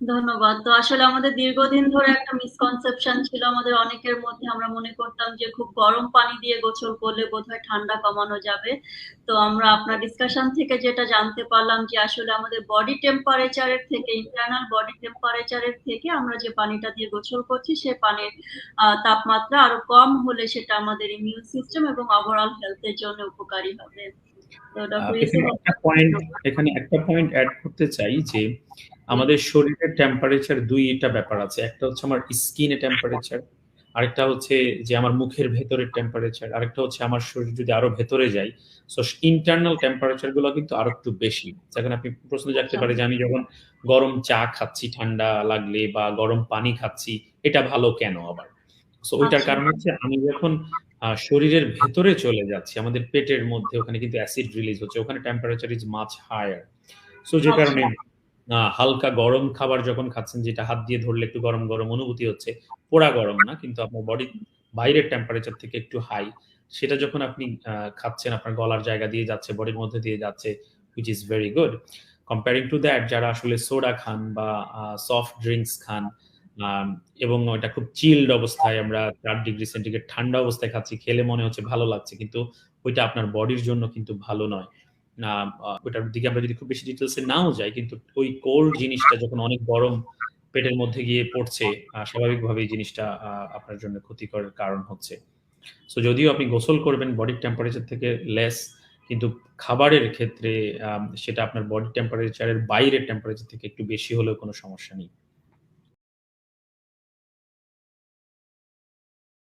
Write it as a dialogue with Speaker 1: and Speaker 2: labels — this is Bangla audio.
Speaker 1: ধন্যবাদ। তো আসলে আমাদের দীর্ঘদিন ধরে একটা মিসকনসেপশন ছিল আমাদের অনেকের মধ্যে আমরা মনে করতাম যে খুব গরম পানি দিয়ে গোসল করলে বোধহয় ঠান্ডা কমানো যাবে। তো আমরা আপনার ডিসকাশন থেকে যেটা জানতে পারলাম যে আসলে আমাদের বডি টেম্পারেচার এর থেকে ইন্টারনাল বডি টেম্পারেচারের থেকে আমরা যে পানিটা দিয়ে গোসল করছি সে পানির তাপমাত্রা আরও কম হলে সেটা আমাদের ইমিউন সিস্টেম এবং ওভারঅল হেলথের জন্য উপকারী হবে। তো
Speaker 2: আ
Speaker 1: ডক্টর
Speaker 2: এখানে একটা পয়েন্ট এখানে একটা পয়েন্ট এড করতে চাই যে আমাদের শরীরের টেম্পারেচার ২ টা ব্যাপার আছে। একটা হচ্ছে আমার স্কিন টেম্পারেচার, আরেকটা হচ্ছে যে আমার মুখের ভেতরের টেম্পারেচার, আরেকটা হচ্ছে আমার শরীর যদি আরও ভেতরে যাই, সো ইন্টারনাল টেম্পারেচারগুলো কিন্তু আরও একটু বেশি। যেখানে আপনি প্রশ্ন জাগতে
Speaker 1: আচ্ছা।
Speaker 2: পারে যে আমি যখন গরম চা খাচ্ছি ঠান্ডা লাগলে বা গরম পানি খাচ্ছি, এটা ভালো কেন আবার? সো ওইটার
Speaker 1: আচ্ছা।
Speaker 2: কারণ হচ্ছে আমি যখন শরীরের ভেতরে চলে যাচ্ছি, আমাদের পেটের মধ্যে ওখানে কিন্তু অ্যাসিড রিলিজ হচ্ছে। ওখানে temperature is much higher. So যে কারণে
Speaker 1: আচ্ছা।
Speaker 2: আ হালকা গরম খাবার যখন খাচ্ছেন যেটা হাত দিয়ে ধরলে একটু গরম, গরম অনুভূতি হচ্ছে। পোড়া গরম না কিন্তু আপনার বডি বাইরের টেম্পারেচার থেকে একটু হাই। সেটা যখন আপনি খাচ্ছেন আপনার গলার জায়গা দিয়ে যাচ্ছে, বডির মধ্যে দিয়ে যাচ্ছে which is very good. comparing to that যারা আসলে সোডা খান বা সফট ড্রিংকস খান এবং ওইটা খুব চিল্ড অবস্থায় আমরা ৪ ডিগ্রি সেন্টিগ্রেড ঠান্ডা অবস্থায় খাচ্ছি, খেলে মনে হচ্ছে ভালো লাগছে। কিন্তু ওইটা আপনার বডির জন্য কিন্তু ভালো নয়। না আ ওইটার দিকে আমরা যদি খুব বেশি ডিটেইলস এ নাও যাই কিন্তু ওই কোল্ড জিনিসটা যখন অনেক গরম পেটের মধ্যে গিয়ে পড়ছে, আ স্বাভাবিকভাবেই জিনিসটা আপনার জন্য ক্ষতিকর কারণ হচ্ছে। সো যদিও আপনি গোসল করবেন বডির টেম্পারেচার থেকে লেস কিন্তু খাবারের ক্ষেত্রে সেটা আপনার বডি টেম্পারেচারের বাইরের টেম্পারেচার থেকে একটু বেশি হলেও কোনো সমস্যা নেই।